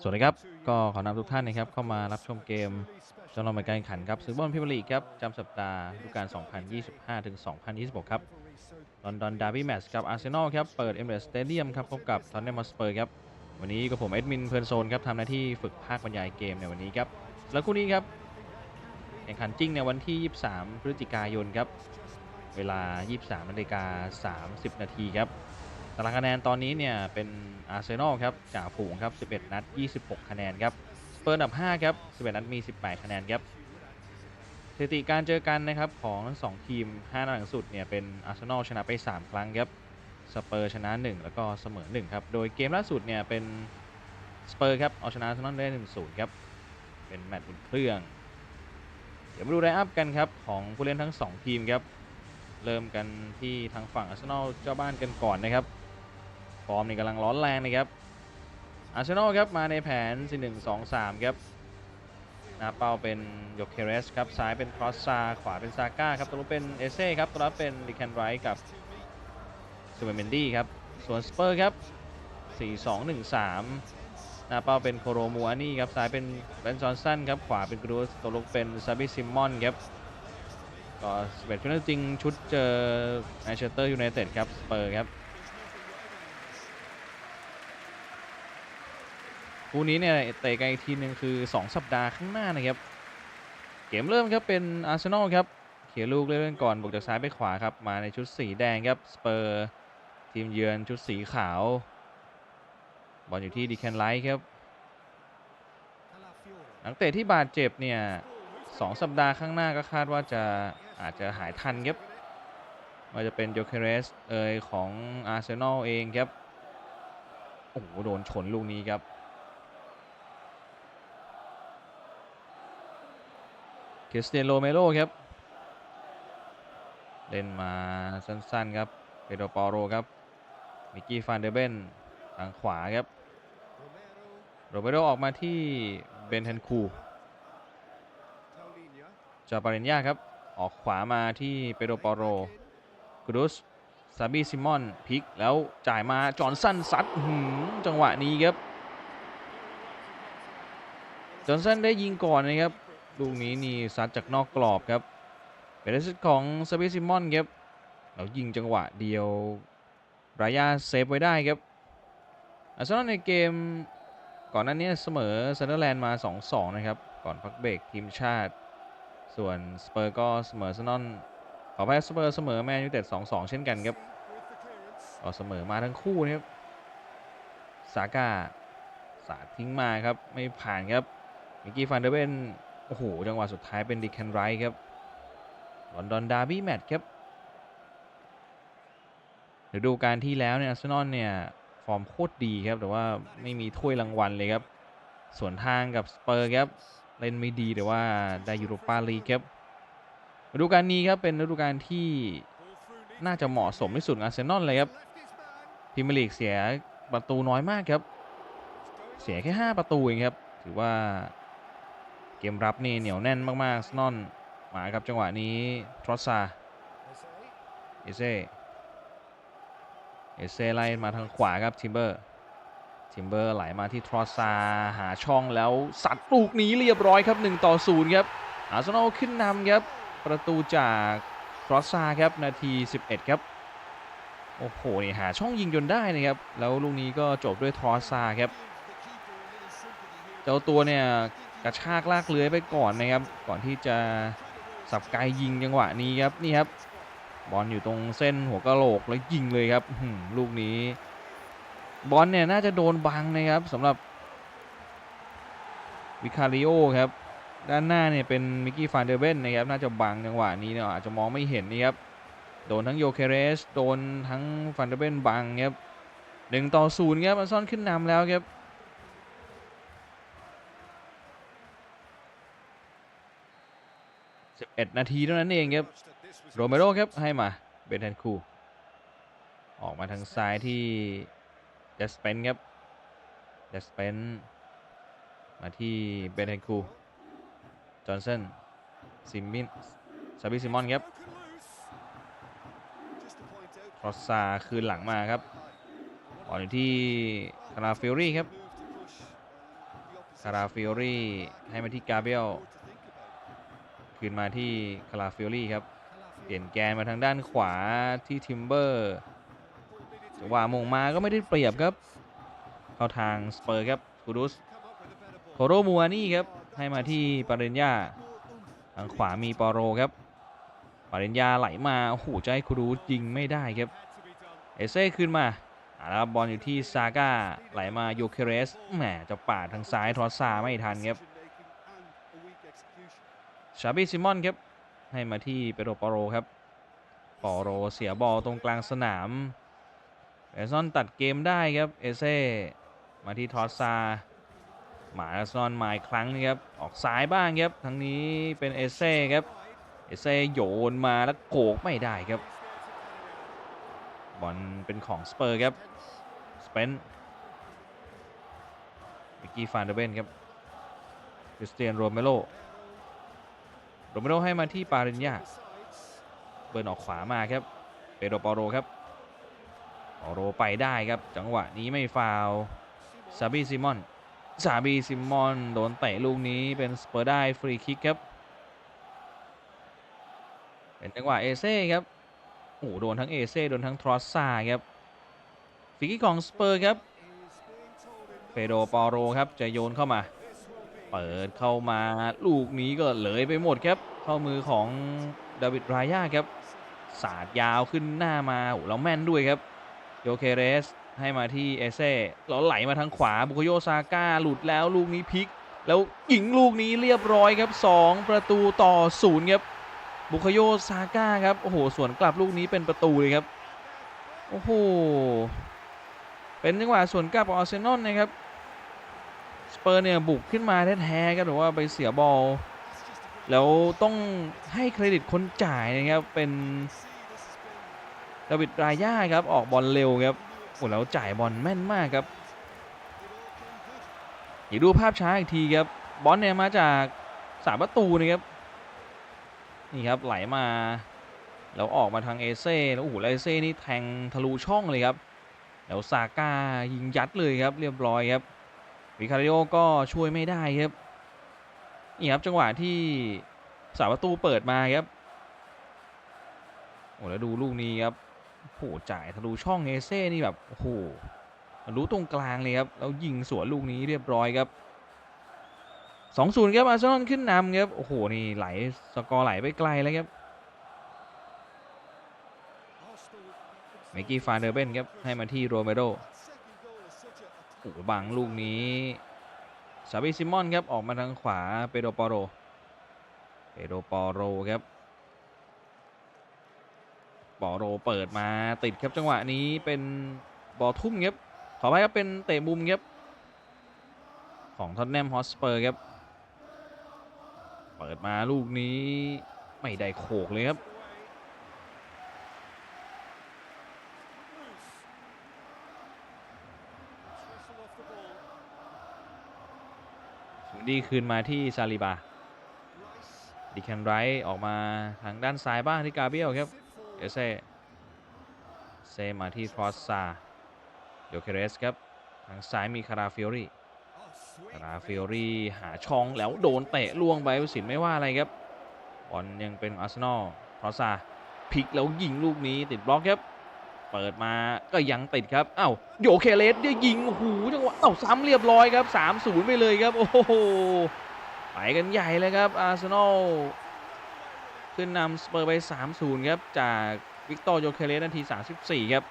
สวัสดีครับ ก็ขอนำทุกท่านนะครับเข้ามารับชมเกมจำลองการแข่งขันครับศึกบอลพรีเมียร์ลีกครับจำสัปดาห์ฤดูกาล 2025 ถึง 2026 ครับลอนดอนดาร์บี้แมตช์กับอาร์เซนอลครับ เปิดเอเมเรสเตเดียมครับ พบกับทอนเนมสเปอร์ครับ วันนี้กับผม เอ็ดมิน เพลินโซนครับทำหน้าที่ฝึกภาคบรรยายเกมในวันนี้ครับ แล้วคู่นี้ครับ แข่งขันจริงในวันที่ 23 พฤศจิกายนครับ เวลา 23นาฬิกา30 นาทีครับ ตารางคะแนนตอนนี้เนี่ยเป็นอาร์เซนอลครับจ่าฝูงครับ 11 นัด 26 คะแนนครับสเปอร์อันดับ 5 ครับ 11 นัดมี 18 คะแนนครับสถิติการเจอกันนะครับของทั้งสองทีม 5 นัดหลังสุดเนี่ยเป็นอาร์เซนอลชนะไป 3 ครั้งครับสเปอร์ชนะ 1 แล้วก็เสมอ 1 ครับ โดยเกมล่าสุดเนี่ยเป็นสเปอร์ครับเอาชนะอาร์เซนอลได้ 1-0 ครับ เป็นแมตช์อุ่นเครื่อง เดี๋ยวมาดูไลอัพกันครับของผู้เล่นทั้ง 2 ทีมครับ เริ่มกันที่ทางฝั่งอาร์เซนอลเจ้าบ้านกันก่อนนะครับ ฟอร์มนี่กำลังร้อนแรงนะครับอาร์เซนอลครับมาในแผน 4 1 2 3 ครับหน้าเป้าเป็นโยเคเรสครับ ซ้ายเป็นครอสซา ขวาเป็นซาก้าครับตัวรับเป็นเอเซ่ครับตัวรับเป็นดิแคนไรท์กับซูเปอร์เมนดี้ครับ ส่วนสเปอร์ครับ 4 2 1 3 หน้าเป้าเป็นโคโรมูอานี่ครับ ซ้ายเป็นเบนจอนสันครับ ขวาเป็นกรูสตัวลุกเป็นซาบิซิมอนครับก็สเปดชุดจริงชุดเจอแมนเชสเตอร์ยูไนเต็ดครับสเปอร์ครับ คู่นี้เนี่ยเตะกันอีกทีหนึ่งคือ 2 สัปดาห์ข้างหน้านะครับ เกมเริ่มครับเป็นอาร์เซนอลครับเขียลูกเล่นก่อนบุกจากซ้ายไปขวาครับมาในชุดสีแดงครับสเปอร์ทีมเยือนชุดสีขาวบอลอยู่ที่ดีแคนไลท์ครับนักเตะที่บาดเจ็บเนี่ยสองสัปดาห์ข้างหน้าก็คาดว่าจะอาจจะหายทันครับว่าจะเป็นโยเคเรสเอยของอาร์เซนอลเองครับ โอ้โห โดนชนลูกนี้ครับ คริสเตียนโรเมโรครับ เล่นมาสั้นๆครับเปโดปอโรครับ มิกกี้ฟานเดเบนทางขวาครับ โรเมโรออกมาที่เบนเทนคูจาปาเรนยาครับ ออกขวามาที่เปโดปอโรกรุสซาบีซิมอนพิกแล้วจ่ายมาจอห์นสันซัดจังหวะนี้ครับ จอห์นสันได้ยิงก่อนนะครับ ลูกนี้นี่ซัดจากนอกกรอบครับเป็นลักของซาบิซิมอนครับเรายิงจังหวะเดียวรายาเซฟไว้ได้ครับอาร์เซนอลในเกมก่อนหน้านี้เสมอเซนเดอร์แลนด์มา 2-2 นะครับ ก่อนพักเบรกทีมชาติ ส่วนสเปอร์ก็เสมออาร์เซนอลขอแพ้สเปอร์เสมอแมนยูเต็ด2-2 เช่นกันครับก็เสมอมาทั้งคู่นะครับซาก้าสาดทิ้งมาครับ ไม่ผ่านครับมิกกี้ฟันเดอร์เบน โอ้โห จังหวะสุดท้ายเป็นดิแคนไรท์ครับลอนดอนดาร์บี้แมตช์ครับฤดูกาลที่แล้วเนี่ยอาร์เซนอลเนี่ยฟอร์มโคตรดีครับ แต่ว่าไม่มีถ้วยรางวัลเลยครับ ส่วนทางกับสเปอร์ครับเล่นไม่ดีแต่ว่าได้ยูโรปาลีกครับฤดูกาลนี้ครับเป็นฤดูกาลที่น่าจะเหมาะสมที่สุดอาร์เซนอลเลยครับพรีเมลีกเสียประตูน้อยมากครับ เสียแค่ 5 ประตูเองครับ ถือว่า เกมรับนี่เหนียวแน่นมากๆ สนอนหมาครับจังหวะนี้ทรอสซาเอเซเอเซไล่มาทางขวาครับทิมเบอร์ทิมเบอร์ไหลมาที่ทรอสซาหาช่องแล้วสัตว์ลูกนี้เรียบร้อยครับ 1 ต่อ 0 ครับ อาร์เซนอลขึ้นนำครับ ประตูจากทรอสซาครับ นาที 11 ครับ โอ้โหนี่หาช่องยิงจนได้นะครับ แล้วลูกนี้ก็จบด้วยทรอสซาครับ เจ้าตัวเนี่ย กระชากลากเลื้อยไปก่อนนะครับ ก่อนที่จะสับไกายยิงจังหวะนี้ครับนี่ครับบอลอยู่ตรงเส้นหัวกะโหลกแล้วยิงเลยครับลูกนี้ บอลเนี่ยน่าจะโดนบังนะครับสำหรับวิคาริโอครับด้านหน้าเนี่ยเป็นมิกกี้ฟานเดอร์เบนนะครับน่าจะบังจังหวะนี้เนี่ยอาจจะมองไม่เห็นนี่ครับโดนทั้งโยเคเรสโดนทั้งฟานเดอร์เบนบังครับหนึ่งต่อศูนย์ครับอาร์เซอลขึ้นนำแล้วครับ 11 นาทีเท่านั้นเองครับโรเมโรครับให้มาเบนแทนคู ออกมาทางซ้ายที่เดสเปนครับเดสเปนมาที่เบนแทนคู จอห์นสันซิมมินซาบิซิมอนครับครอสซาคืนหลังมาครับบอลอยู่ที่คาราฟิลรี่ครับคาราฟิโอรี่ให้มาที่กาเบรียล คืนมาที่คาราฟิโอรี่ครับเปลี่ยนแกนมาทางด้านขวาที่ทิมเบอร์จังหวะมงมาก็ไม่ได้เปรียบครับ เข้าทางสเปอร์ครับกูดุสโคโรมัวนี่ครับให้มาที่ปาเรนยาทางขวามีปอโรครับปาเรนยาไหลมาโอ้โหจะให้คูดูสยิงไม่ได้ครับเอเซ่ขึ้นมาอ่าแล้วบอลอยู่ที่ซาก้าไหลมาโยเคเรสแหมจะปาดทางซ้ายทอสซาไม่ทันครับ ชาบิซิมอนครับ ให้มาที่เปโรปโรครับปอโรเสียบอลตรงกลางสนามเอซอนตัดเกมได้ครับเอเซ่มาที่ทอสซาหมาซอนมาอีกครั้งนึงครับออกซ้ายบ้างครับทั้งนี้เป็นเอเซ่ครับเอเซ่โยนมาแล้วโกกไม่ได้ครับบอลเป็นของสเปอร์ครับสเปนมิกกี้ฟานเดเบนครับคริสเตียนโรเมโร โรเมโรให้มาที่ปารินยาเบิร์นออกขวามาครับเปโดปอโรครับปอโรไปได้ครับ จังหวะนี้ไม่ฟาวซาบีซิมอนซาบีซิมอนโดนเตะลูกนี้เป็นสเปอร์ได้ฟรีคิกครับเป็นจังหวะเอเซ่ครับโอ้โหโดนทั้งเอเซ่โดนทั้งทรอสซาครับฟรีคิกของสเปอร์ครับเปโดปอโรครับจะโยนเข้ามา เปิดเข้ามาลูกนี้ก็เลยไปหมดครับ เข้ามือของดาวิดรายาครับ สาดยาวขึ้นหน้ามาโอ้แล้วแม่นด้วยครับโยเคเรสให้มาที่เอเซ่แล้วไหลมาทางขวาบุคโยซาก้าหลุดแล้วลูกนี้พลิก แล้วยิงลูกนี้เรียบร้อยครับ 2 ประตูต่อศูนย์ครับบุคโยซาก้าครับโอ้โหสวนกลับลูกนี้เป็นประตูเลยครับโอ้โหเป็นจังหวะสวนกลับของอาร์เซนอลนะครับ เปอร์เนี่ยบุกขึ้นมาแท้ๆครับหรือว่าไปเสียบอล แล้วต้องให้เครดิตคนจ่ายนะครับเป็นดาวิดรายาครับออกบอลเร็วครับโอ้แล้วจ่ายบอลแม่นมากครับเดี๋ยวดูภาพช้าอีกทีครับบอลเนี่ยมาจากสามประตูนะครับนี่ครับไหลมาแล้วออกมาทางเอเซ่แล้วโอ้โหเอเซ่นี่แทงทะลุช่องเลยครับแล้วซาก้ายิงยัดเลยครับเรียบร้อยครับ วิคาริโอก็ช่วยไม่ได้ครับนี่ครับจังหวะที่สาประตูเปิดมาครับโอ้แล้วดูลูกนี้ครับโอ้โหจ่ายทะลุช่องเอเซ่นี่แบบโอ้โหทะลุตรงกลางเลยครับแล้วยิงสวนลูกนี้เรียบร้อยครับสองศูนย์ครับอาร์เซนอลขึ้นนำครับโอ้โหนี่ไหลสกอร์ไหลไปไกลแล้วครับเมกกี้ฟานเดอร์เบนครับให้มาที่โรเมโร โอ้บังลูกนี้ซาบิซิมอนครับออกมาทางขวาเปโดปอโรเปโดปอโรครับปอโรเปิดมาติดครับจังหวะนี้เป็นบอทุ่มครับขอไปครับเป็นเตะมุมครับของท็อตแนมฮอสเปอร์ครับ เปิดมาลูกนี้ไม่ได้โขกเลยครับ ดีคืนมาที่ซาลิบาดิแคนไรท์ออกมาทางด้านซ้ายบ้างที่กาเบียลครับเอเซเซมาที่ครอสซาโยเคเรสครับทางซ้ายมีคาราฟิโอรีคาราฟิโอรีหาช่องแล้วโดนเตะล่วงไปผู้สินไม่ว่าอะไรครับบอลยังเป็นอาร์เซนอลครอสซาพลิกแล้วยิงลูกนี้ติดบล็อกครับ เปิดมาก็ยังติดครับเอ้าโยเคเลสได้ยิงโอ้โหจังหวะเอ้าซ้ำเรียบร้อยครับ 3-0 ไปเลยครับ โอ้โหไปกันใหญ่เลยครับอาร์เซนอลขึ้นนำสเปอร์ไป 3-0 ครับ จากวิกตอร์โยเคเลสนาที 34 ครับ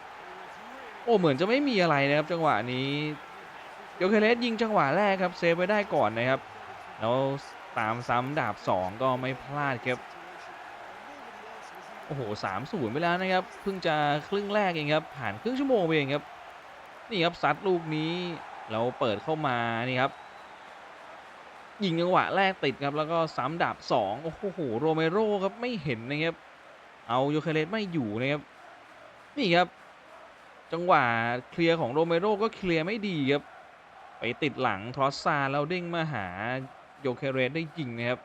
โอ้เหมือนจะไม่มีอะไรนะครับ จังหวะนี้โยเคเลสยิงจังหวะแรกครับ เซฟไว้ได้ก่อนนะครับ แล้วตามซ้ำดาบ 2 ก็ไม่พลาดครับ โอ้โหสามศูนย์ไปแล้วนะครับ เพิ่งจะครึ่งแรกเองครับ ผ่านครึ่งชั่วโมงไปเองครับ นี่ครับซัดลูกนี้เราเปิดเข้ามานี่ครับ ยิงจังหวะแรกติดครับ แล้วก็ซ้ำดาบสองโอ้โหโรเมโรครับไม่เห็นนะครับ เอาโยเคเลสไม่อยู่นะครับ นี่ครับ จังหวะเคลียร์ของโรเมโรก็เคลียร์ไม่ดีครับ ไปติดหลังทรอสซาแล้วเด้งมาหาโยเคเลสได้ยิงนะครับ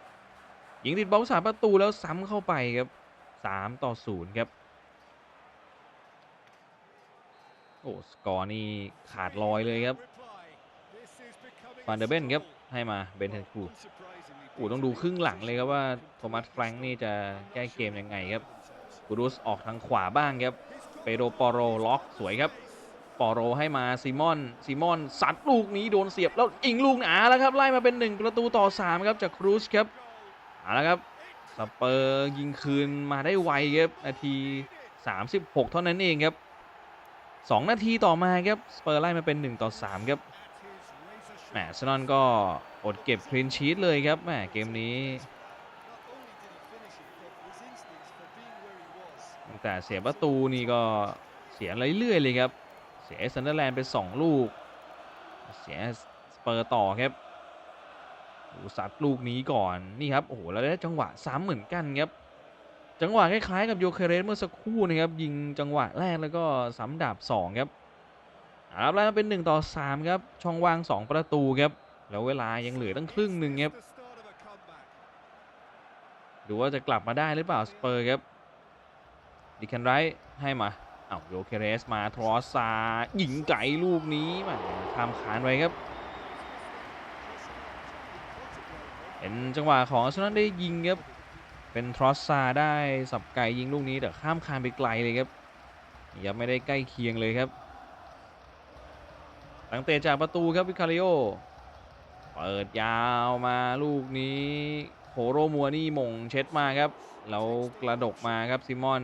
ยิงติดบล็อกสามประตูแล้วซ้ำเข้าไปครับ สามต่อศูนย์ครับ โอ้สกอร์นี่ขาดลอยเลยครับฟานเดอร์เบนครับ ให้มาเบนเทนคูโอ้ต้องดูครึ่งหลังเลยครับว่าโทมัสแฟรงค์นี่จะแก้เกมยังไงครับกูรุสออกทางขวาบ้างครับเปโดปอโรล็อกสวยครับปอโรให้มาซิมอนซิมอนซัดลูกนี้โดนเสียบแล้วอิงลูกหนาแล้วครับไล่มาเป็น 1 ประตูต่อ 3 ครับจากครูสครับเอาละครับ สเปอร์ยิงคืนมาได้ไวครับนาที 36 เท่านั้นเองครับ 2 นาทีต่อมาครับสเปอร์ไล่มาเป็น 1 ต่อ 3 ครับแหมอาร์เซนอลก็อดเก็บคลีนชีตเลยครับแหมเกมนี้ตั้งแต่เสียประตูนี่ก็เสียเรื่อยๆเลยครับ เสียซันเดอร์แลนด์ไป 2 ลูก เสียสเปอร์ต่อครับ ดูซัดลูกนี้ก่อนนี่ครับโอ้โหแล้วได้จังหวะซ้ำเหมือนกันครับจังหวะคล้ายๆกับโยเคเรสเมื่อสักครู่นะครับยิงจังหวะแรกแล้วก็ซ้ำดาบ2ครับเอาละครับแล้วเป็น1ต่อ3ครับช่องว่าง 2 ประตูครับแล้วเวลายังเหลือตั้งครึ่งหนึ่งครับดูว่าจะกลับมาได้หรือเปล่าสเปอร์ครับดิคันไรท์ให้มาเอาโยเคเรสมาทรอสซายิงไก่ลูกนี้มาทำขานไว้ครับ เห็นจังหวะของอาร์เซนอลได้ยิงครับ เป็นทรอสซาได้สับไก่ยิงลูกนี้แต่ข้ามคานไปไกลเลยครับยังไม่ได้ใกล้เคียงเลยครับตั้งเตะจากประตูครับวิคาริโอ เปิดยาวมาลูกนี้โคโรมัวนี่มงเช็ดมาครับ แล้วกระดกมาครับซิมอน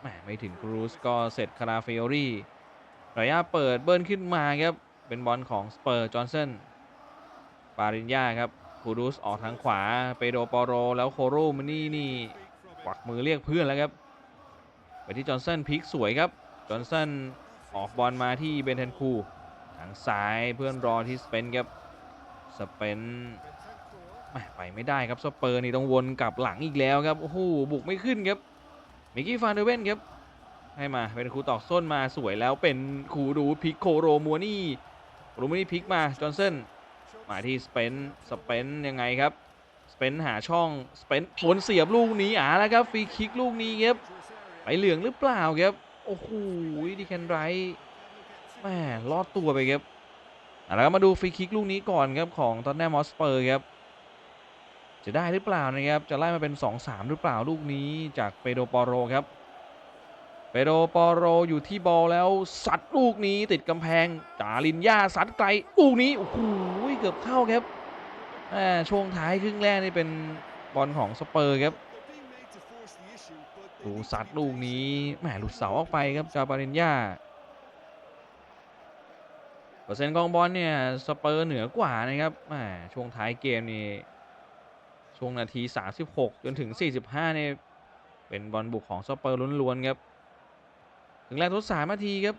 แหมไม่ถึงครูสก็เสร็จคาราเฟโอรี่ระยะเปิดเบิ้ลขึ้นมาครับ เป็นบอลของสเปอร์จอห์นสันปารินยาครับ คูรูสออกทางขวาเปโดปอโร แล้วโคโรมานี่นี่กวักมือเรียกเพื่อนแล้วครับไปที่จอห์นสันพลิกสวยครับจอห์นสันออกบอลมาที่เบนเทนคูทางซ้ายเพื่อนรอที่สเปนครับสเปนแหม่ไปไม่ได้ครับสเปอร์นี่ต้องวนกลับหลังอีกแล้วครับโอ้โหบุกไม่ขึ้นครับมิกกี้ฟานเดเวนครับให้มาเป็นครูตอกส้นมาสวยแล้วเป็นครูดูพลิกโคโรมัวนี่โรมัวนี่พลิกมาจอห์นสัน มาที่สเปนสเปนยังไงครับสเปนหาช่องสเปนผลเสียบลูกนี้อ่าแล้วครับฟรีคิกลูกนี้ครับไปเหลืองหรือเปล่าครับโอ้โหดิแคนไรแหม่รอดตัวไปครับเอาละครับมาดูฟรีคิกลูกนี้ก่อนครับของตอนแนมอสเปอร์ครับจะได้หรือเปล่านะครับจะไล่มาเป็น 2-3 หรือเปล่าลูกนี้จากเปโดปอโรครับเปโดปอโรอยู่ที่บอลแล้วสัดลูกนี้ติดกำแพงจาลินยาสัดไกลลูกนี้โอ้โห เกือบเข้าครับอ่าช่วงท้ายครึ่งแรกนี่เป็นบอลของสเปอร์ครับดูสัดลูกนี้แหมหลุดเสาออกไปครับจาบารินยาเปอร์เซ็นต์กองบอลเนี่ยสเปอร์เหนือกว่านะครับแหมช่วงท้ายเกมนี่ช่วงนาที 36 จนถึง 45เนี่ยเป็นบอลบุกของสเปอร์ล้วนๆครับถึงแรกทดสามนาทีครับ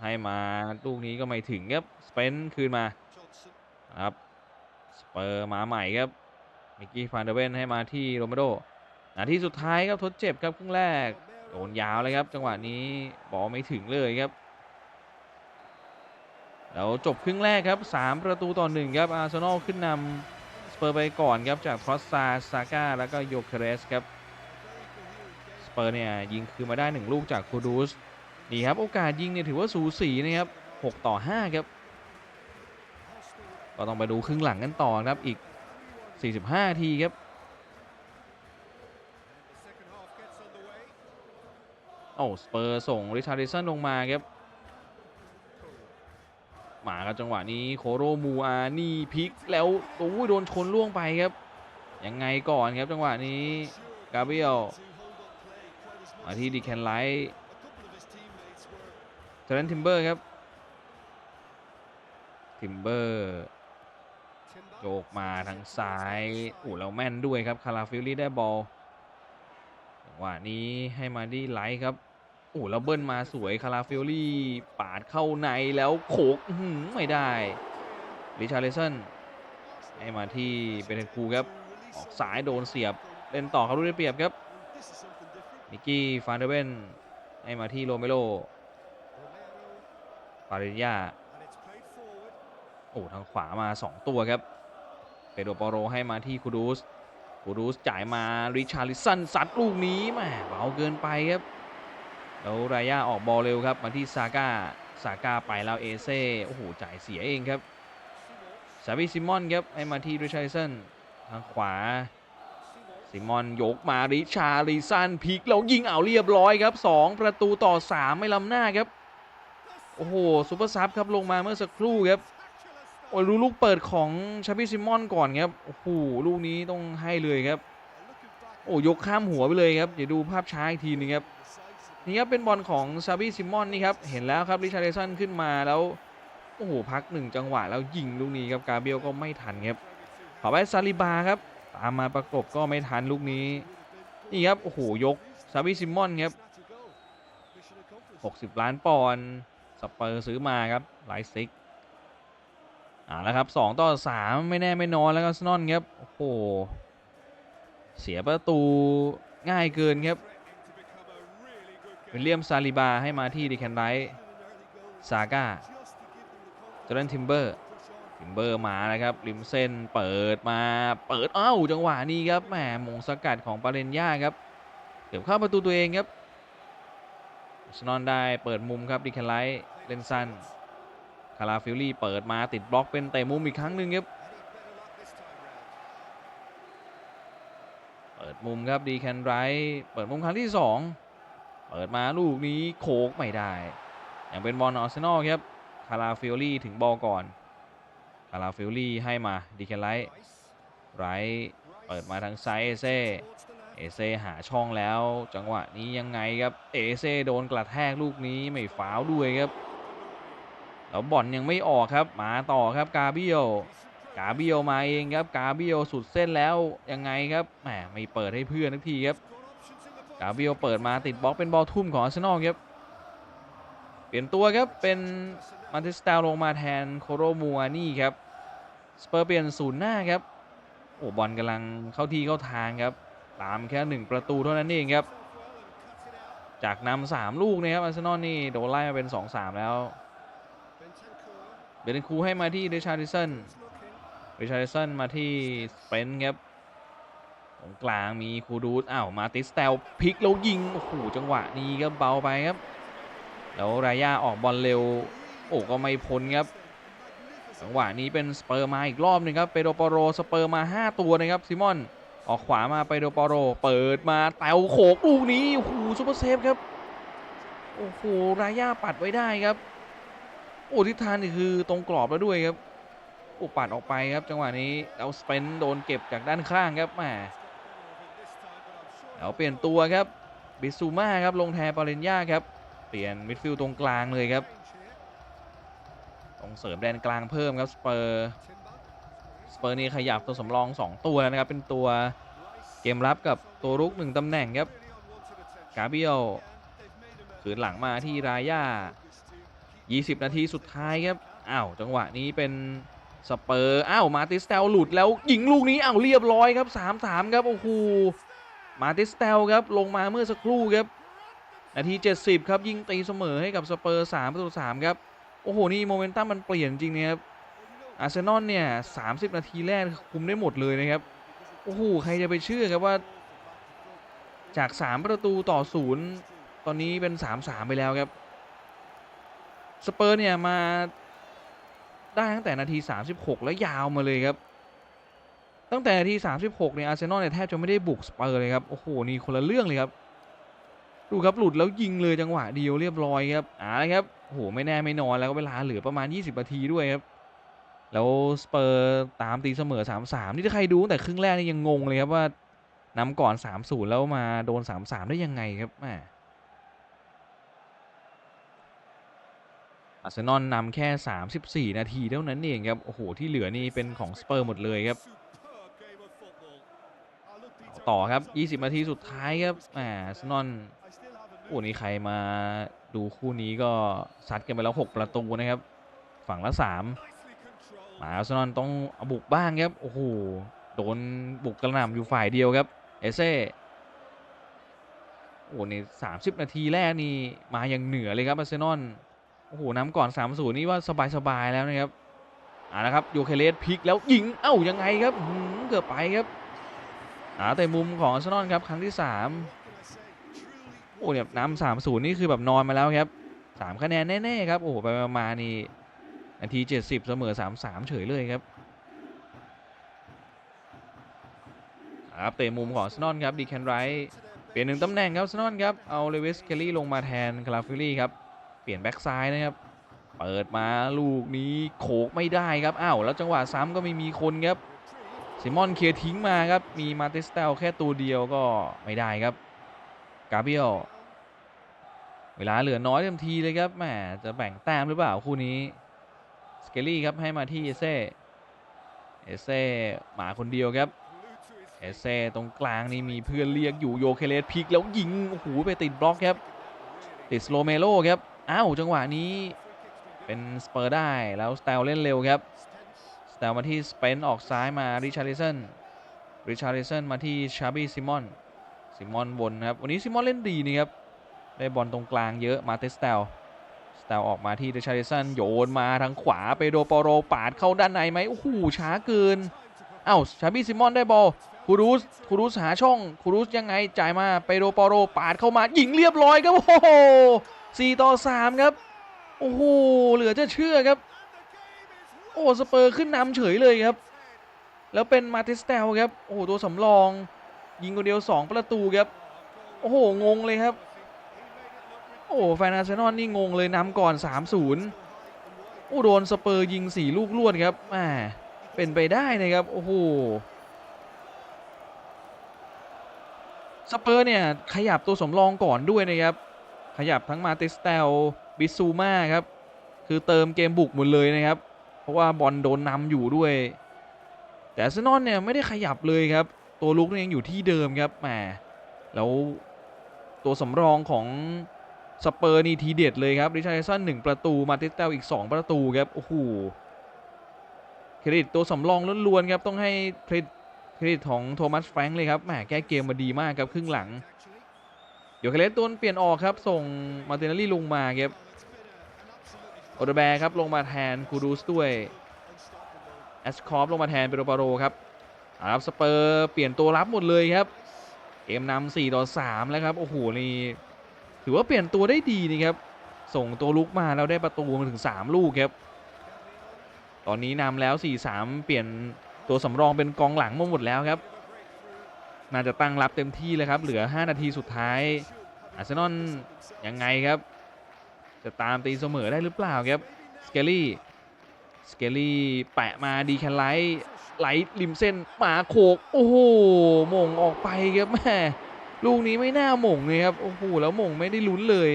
ให้มาลูกนี้ก็ไม่ถึงครับสเปนคืนมา ครับสเปอร์มาใหม่ครับมิกกี้ฟานเดเวนให้มาที่โรเมโดนาทีสุดท้ายครับทดเจ็บครับครึ่งแรกโดนยาวเลยครับ จังหวะนี้บอลไม่ถึงเลยครับแล้วจบครึ่งแรกครับ3ประตูต่อหนึ่งครับอาร์เซนอลขึ้นนำสเปอร์ไปก่อนครับจากทรอสซาซาก้าแล้วก็โยเคเรสครับสเปอร์เนี่ยยิงคืนมาได้ 1 ลูกจากคูดูสนี่ครับโอกาสยิงเนี่ยถือว่าสูสีนะครับ6ต่อ5ครับ ก็ต้องไปดูครึ่งหลังกันต่อครับอีก 45 ทีครับ โอ้สเปอร์ส่งริชาร์ดิสันลงมาครับหมาครับจังหวะนี้โคโรมูอานี่พลิกแล้วโอ้ยโดนชนล่วงไปครับ ยังไงก่อนครับจังหวะนี้กาเบียลมาที่ดีแคนไลท์เทเลนทิมเบอร์ครับทิมเบอร์ โยกมาทางซ้ายโอ้แล้วแม่นด้วยครับคาราฟิลลี่ได้บอลจังหวะนี้ให้มาดีไลท์ครับโอ้แล้วเบิ้ลมาสวยคาราฟิโอลี่ปาดเข้าในแล้วโขกหือไม่ได้ริชาร์เลสันให้มาที่เบนเทนคูครับออกสายโดนเสียบเล่นต่อเขาดูได้เปรียบครับนิกกี้ฟานเดเวนให้มาที่โรเมโรปาริญญาโอ้ทางขวามา 2 ตัวครับ เปโดปโรให้มาที่คูดูสคูดูสจ่ายมาริชาริสันซัดลูกนี้แหมเบาเกินไปครับแล้วรายาออกบอลเร็วครับมาที่ซาก้าซาก้าไปแล้วเอเซ่โอ้โหจ่ายเสียเองครับซาบิซิมอนครับให้มาที่ริชาริสันทางขวาซิมอนยกมาริชาริสันพลิกแล้วยิงเอาเรียบร้อยครับ 2 ประตูต่อ 3 ไม่ล้ำหน้าครับ โอ้โหซูเปอร์ซับครับลงมาเมื่อสักครู่ครับ โอ้ยรู้ลูกเปิดของชาบิซิมอนก่อนครับโอ้โหลูกนี้ต้องให้เลยครับ โอ้ยกข้ามหัวไปเลยครับเดี๋ยวดูภาพช้าอีกทีนึงครับนี่ครับเป็นบอลของซาบิซิมอนนี่ครับเห็นแล้วครับริชาร์ลสันขึ้นมาแล้วโอ้โหพักหนึ่งจังหวะแล้วยิงลูกนี้ครับกาเบียลก็ไม่ทันครับขอไปซาลิบาครับตามมาประกบก็ไม่ทันลูกนี้นี่ครับโอ้โหยกซาบิซิมอนครับ60 ล้านปอนด์สเปอร์ซื้อมาครับไลซิก อ่าแล้วครับ2ต่อ3ไม่แน่ไม่นอนแล้วก็สนอนครับโอ้โหเสียประตูง่ายเกินครับวิลเลียมซาลิบาให้มาที่ดิแคนไรท์ซาก้าจอร์แดนทิมเบอร์ทิมเบอร์มาแล้วครับริมเส้นเปิดมาเปิดอ้าวจังหวะนี้ครับแหมมงสกัดของปาเรนยาครับเกือบเข้าประตูตัวเองครับสนอนได้เปิดมุมครับดิแคนไรท์เลนสั้น คาราฟิลลี่เปิดมาติดบล็อกเป็นเตะมุมอีกครั้งหนึ่งครับ เปิดมุมครับดีแคนไรท์เปิดมุมครั้งที่ 2 เปิดมาลูกนี้โคกไม่ได้ อย่างเป็นบอลอาร์เซนอลครับคาราฟิลลี่ถึงบอลก่อนคาราฟิลลี่ให้มาดีแคนไรท์ไรท์เปิดมาทางซ้ายเอเซ่เอเซ่หาช่องแล้ว จังหวะนี้ยังไงครับ เอเซ่โดนกระแทกลูกนี้ไม่ฟาวด้วยครับ แล้วบอลยังไม่ออกครับ มาต่อครับกาเบียลกาเบียวมาเองครับกาเบียวสุดเส้นแล้วยังไงครับแหมไม่เปิดให้เพื่อนทักทีครับกาเบียวเปิดมาติดบล็อกเป็นบอลทุ่มของอาร์เซนอลครับเปลี่ยนตัวครับเป็นมาติสตาลงมาแทนโคโรมัวนี่ครับสเปอร์เปลี่ยนศูนย์หน้าครับโอ้บอลกำลังเข้าที่เข้าทางครับตามแค่หนึ่งประตูเท่านั้นเองครับ จากนำสามลูกนะครับอาร์เซนอลนี่โดนไล่มาเป็น2-3แล้ว เบรนคูให้มาที่เดชาร์ดิสันริชาร์ดสันมาที่สเปนครับตรงกลางมีคูดูดอ้าวมาติสเตลพลิกแล้วยิงโอ้โหจังหวะนี้ก็เบาไปครับ แล้วรายาออกบอลเร็ว โอ้ก็ไม่พ้นครับจังหวะนี้เป็นสเปอร์มาอีกรอบหนึงครับเปโดปโรสเปอร์มา 5 ตัวนะครับซิมอนออกขวามาเปโดปโร เปิดมาแตวโขกลูกนี้โอ้โหซุปเปอร์เซฟครับโอ้โหรายาปัดไว้ได้ครับ โอ้ทิศทางนี่คือตรงกรอบแล้วด้วยครับโอ้ปัดออกไปครับ จังหวะนี้แล้วสเปนโดนเก็บจากด้านข้างครับแหมแล้วเปลี่ยนตัวครับบิซูมาครับลงแทนปาเรนยาครับ เปลี่ยนมิดฟิลด์ตรงกลางเลยครับต้องเสริมแดนกลางเพิ่มครับสเปอร์สเปอร์นี่ขยับตัวสำรอง 2 ตัวแล้วนะครับ เป็นตัวเกมรับกับตัวรุก 1ตำแหน่งครับกาเบียลขืนหลังมาที่รายา 20 นาทีสุดท้ายครับอ้าวจังหวะนี้เป็นสเปอร์อ้าวมาติสเตลหลุดแล้วยิงลูกนี้อ้าวเรียบร้อยครับ 3-3 ครับโอ้โหมาติสเตลครับลงมาเมื่อสักครู่ครับนาที 70 ครับยิงตีเสมอให้กับสเปอร์3ประตู3ครับโอ้โหนี่โมเมนตัมมันเปลี่ยนจริงนะครับอาร์เซนอลเนี่ย 30 นาทีแรกคุมได้หมดเลยนะครับโอ้โหใครจะไปเชื่อครับว่า จาก 3 ประตูต่อ 0 ตอนนี้เป็น 3-3 ไปแล้วครับ สเปอร์เนี่ยมาได้ตั้งแต่นาที 36 แล้วยาวมาเลยครับ ตั้งแต่นาที 36 เนี่ยอาร์เซนอลเนี่ยแทบจะไม่ได้บุกสเปอร์เลยครับ โอ้โห นี่คนละเรื่องเลยครับ ดูครับหลุดแล้วยิงเลยจังหวะเดียวเรียบร้อยครับอ่าครับ โอ้โห ไม่แน่ไม่นอนแล้วก็เวลาเหลือประมาณ 20 นาทีด้วยครับ แล้วสเปอร์ตามตีเสมอ 3-3 นี่ถ้าใครดูตั้งแต่ครึ่งแรกนี่ยังงงเลยครับว่านำก่อน 3-0 แล้วมาโดน 3-3 ได้ยังไงครับแหม อาร์เซนอลนำแค่ 34 นาทีเท่านั้นเองครับ โอ้โห ที่เหลือนี่เป็นของสเปอร์หมดเลยครับต่อครับ 20 นาทีสุดท้ายครับแหมอาร์เซนอลโอ้นี่ใครมาดูคู่นี้ก็ซัดกันไปแล้ว 6 ประตูนะครับ ฝั่งละ 3 มาอาร์เซนอลต้องอบุกบ้างครับ โอ้โห โดนบุกกระหน่ำอยู่ฝ่ายเดียวครับ เอเซ่โอ้นี่30 นาทีแรกนี่มาอย่างเหนือเลยครับอาร์เซนอล โอ้โหน้ำก่อน3ามศูนย์นี่ว่าสบายๆแล้วนะครับเอานะครับโยเคเลสพลิกแล้วยิงเอ้ายังไงครับเกือบไปครับอาแต่มุมของอาร์เซนอลครับครั้งที่ 3 โอ้เนี่ยน้ำสามศูนย์นี่คือแบบนอนมาแล้วครับ3คะแนนแน่ๆครับโอ้ไปมานี่นาที 70 เสมอ 3-3 เฉยเลยครับครับเตะมุมของสนอนครับดีแคนไรเปลี่ยนหนึ่งตำแหน่งครับสนอนครับเอาเลวิสเคลลี่ลงมาแทนคลาฟิลี่ครับ ปลี่ยนแบ็กซ้ายนะครับ เปิดมาลูกนี้โขกไม่ได้ครับ อ้าวแล้วจังหวะซ้ำก็ไม่มีคนครับซิมอนเคลียร์ทิ้งมาครับ มีมาติสเตลแค่ตัวเดียวก็ไม่ได้ครับ กาเบียลเวลาเหลือน้อยเต็มทีเลยครับแหมจะแบ่งแต้มหรือเปล่าคู่นี้สเกลลี่ครับให้มาที่เอเซ่เอเซ่หมาคนเดียวครับเอเซ่ตรงกลางนี่มีเพื่อนเรียกอยู่โยเคเลสพิกแล้วยิงโอ้โหไปติดบล็อกครับ ติดสโลเมโลครับ อ้าวจังหวะนี้เป็นสเปอร์ได้แล้วสเตลเล่นเร็วครับสเตลมาที่สเปนออกซ้ายมาริชาริสันริชาริสันมาที่ชาบี้ซิมอนซิมอนวนครับวันนี้ซิมอนเล่นดีนี่ครับได้บอลตรงกลางเยอะมาเตสเตลสเตลออกมาที่ริชาริสันโยนมาทางขวาไปโดปโรปาดเข้าด้านในไหมโอ้โหช้าเกินอ้าวชาบี้ซิมอนได้บอลคูรูสคูรูสหาช่องคูรูสยังไงจ่ายมาไปโดปโรปาดเข้ามายิงเรียบร้อยครับโอ้โห สี่ต่อสามครับ โอ้โห เหลือจะเชื่อครับ โอ้สเปอร์ขึ้นนำเฉยเลยครับ แล้วเป็นมาติสเตลครับ โอ้โห ตัวสำรอง ยิงคนเดียว 2 ประตูครับ โอ้โห งงเลยครับ โอ้แฟนอาร์เซนอลนี่งงเลยนำก่อน 3-0 โอ้โดนสเปอร์ยิง 4 ลูกรวดครับแหมเป็นไปได้นะครับ โอ้โหสเปอร์เนี่ยขยับตัวสำรองก่อนด้วยนะครับ ขยับทั้งมาติสเตลบิซูมาครับ คือเติมเกมบุกหมดเลยนะครับ เพราะว่าบอลโดนนำอยู่ด้วย แต่อาร์เซนอลเนี่ยไม่ได้ขยับเลยครับ ตัวลุกเนี่ยยังอยู่ที่เดิมครับแหมแล้วตัวสำรองของสเปอร์นี่ทีเด็ดเลยครับริชาร์ดสันหนึ่งประตูมาติสเตลอีก 2 ประตูครับ โอ้โหเครดิตตัวสำรองล้วนๆครับต้องให้เครดิตเครดิตของโทมัสแฟรงค์เลยครับแหมแก้เกมมาดีมากครับครึ่งหลัง เดี๋ยวเคเลสตัวเปลี่ยนออกครับ ส่งมาตินาลี่ลงมาครับโอเดแบร์ครับลงมาแทนคูดูสด้วยแอชคอฟลงมาแทนเปโรปาโรครับอาครับสเปอร์เปลี่ยนตัวรับหมดเลยครับเกมนำ4ต่อ3แล้วครับโอ้โหนี่ถือว่าเปลี่ยนตัวได้ดีนี่ครับส่งตัวลุกมาแล้วได้ประตูมาถึง 3 ลูกครับ ตอนนี้นำแล้ว 4-3 เปลี่ยนตัวสำรองเป็นกองหลังมาหมดแล้วครับ น่าจะตั้งรับเต็มที่เลยครับ เหลือ 5 นาทีสุดท้ายอาร์เซนอลยังไงครับ จะตามตีเสมอได้หรือเปล่าครับสเกลลี่สเกลลี่แปะมาดีแคนไลท์ไหลริมเส้นหมาโขกโอ้โหมงออกไปครับแม่ลูกนี้ไม่น่าหม่งเลยครับโอ้โหแล้วหม่งไม่ได้ลุ้นเลย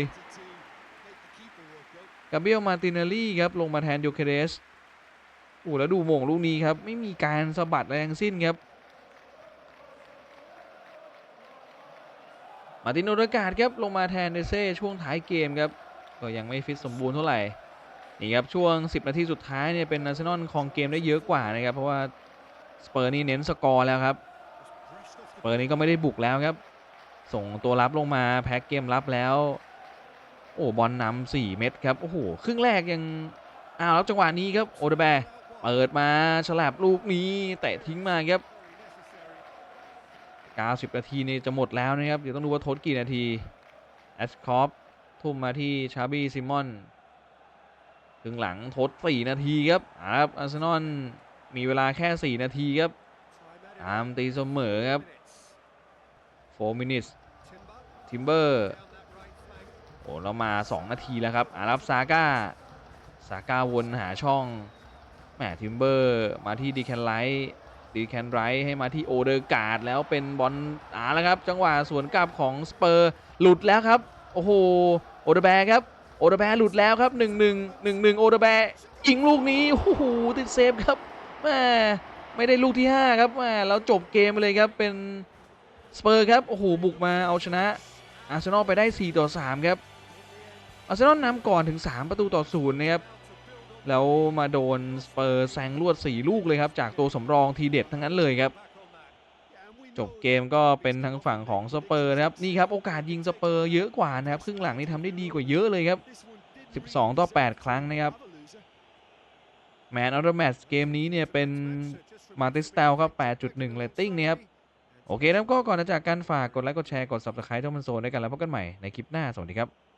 กาเบียลมาตินาลี่ครับลงมาแทนโยเคเรสโอ้แล้วดูหม่งลูกนี้ครับไม่มีการสะบัดอะไรทั้งสิ้นครับ มาตินโอเดกาดครับลงมาแทนเดเซ่ช่วงท้ายเกมครับก็ยังไม่ฟิตสมบูรณ์เท่าไหร่นี่ครับช่วง 10 นาทีสุดท้ายเนี่ยเป็นอาร์เซนอลครองเกมได้เยอะกว่านะครับเพราะว่าสเปอร์นี่เน้นสกอร์แล้วครับสเปอร์นี่ก็ไม่ได้บุกแล้วครับ ส่งตัวรับลงมาแพ็กเกมรับแล้ว โอ้บอลนำ4เม็ดครับโอ้โหครึ่งแรกยังอ้าวแล้วจังหวะนี้ครับโอเดแบเปิดมาฉลับลูกนี้ แตะทิ้งมาครับ 90 นาทีนี่จะหมดแล้วนะครับ เดี๋ยวต้องดูว่าทดกี่นาทีแอชคอฟทุ่มมาที่ชาบี้ซิมอนครึ่งหลังทด 4 นาทีครับอาครับอาร์เซนอลมีเวลาแค่ 4 นาทีครับตามตีเสมอครับ4 minutes ทิมเบอร์โอ้เรามา 2 นาทีแล้วครับอารับซาก้าซาก้าวนหาช่องแหมทิมเบอร์มาที่ดีแคนไลท์ ดีแคนไรท์ให้มาที่โอเดอร์การ์ดแล้วเป็นบอลอ่าแล้วครับ จังหวะสวนกลับของสเปอร์หลุดแล้วครับ โอ้โหโอเดอร์แบร์ครับโอเดอร์แบร์หลุดแล้วครับ 1 1 1 1โอเดอร์แบร์ยิงลูกนี้โอ้โหติดเซฟครับแหมไม่ได้ลูกที่ 5 ครับแหมแล้วจบเกมเลยครับเป็นสเปอร์ครับโอ้โหบุกมาเอาชนะอาร์เซนอลไปได้ 4 ต่อ 3 ครับอาร์เซนอลนำก่อนถึง 3 ประตูต่อศูนย์นะครับ แล้วมาโดนสเปอร์แซงรวด 4 ลูกเลยครับ จากตัวสำรองทีเด็ดทั้งนั้นเลยครับ จบเกมก็เป็นทางฝั่งของสเปอร์นะครับนี่ครับโอกาสยิงสเปอร์เยอะกว่านะครับครึ่งหลังนี่ทำได้ดีกว่าเยอะเลยครับ 12 ต่อ 8 ครั้งนะครับแมนออฟเดอะแมตช์เกมนี้เนี่ยเป็นมาติสเตลครับ 8.1 เรตติ้งนี่ครับโอเคนะครับก็ก่อนจะจากการฝากกดไลค์กดแชร์กด subscribe ท่ามันโซนด้วยกันแล้วพบกันใหม่ในคลิปหน้า สวัสดีครับ